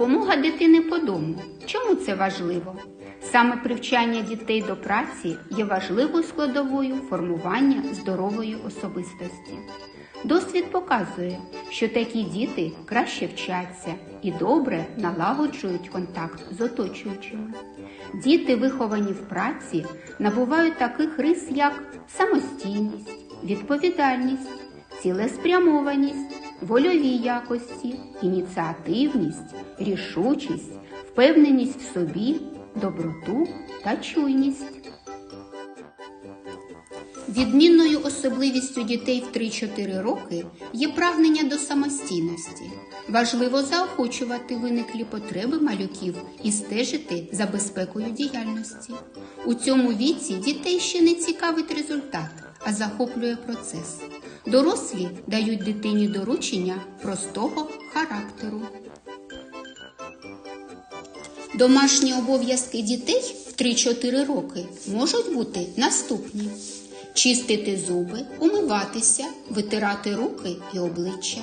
Допомога дитини по дому. Чому це важливо? Саме привчання дітей до праці є важливою складовою формування здорової особистості. Досвід показує, що такі діти краще вчаться і добре налагоджують контакт з оточуючими. Діти, виховані в праці, набувають таких рис, як самостійність, відповідальність, цілеспрямованість, вольові якості, ініціативність, рішучість, впевненість в собі, доброту та чуйність. Відмінною особливістю дітей в 3-4 роки є прагнення до самостійності. Важливо заохочувати виниклі потреби малюків і стежити за безпекою діяльності. У цьому віці дітей ще не цікавить результат, а захоплює процес. Дорослі дають дитині доручення простого характеру. Домашні обов'язки дітей в 3-4 роки можуть бути наступні: чистити зуби, умиватися, витирати руки і обличчя,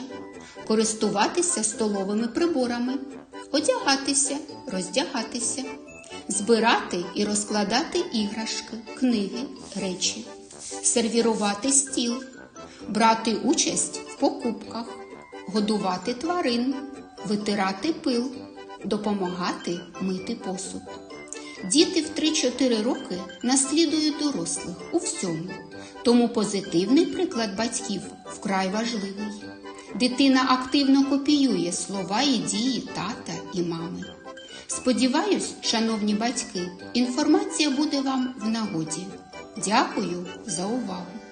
користуватися столовими приборами, одягатися, роздягатися, збирати і розкладати іграшки, книги, речі, сервірувати стіл, брати участь в покупках, годувати тварин, витирати пил допомагати мити посуд. Діти в 3-4 роки наслідують дорослих у всьому, тому позитивний приклад батьків вкрай важливий. Дитина активно копіює слова і дії тата і мами. Сподіваюсь, шановні батьки, інформація буде вам в нагоді. Дякую за увагу!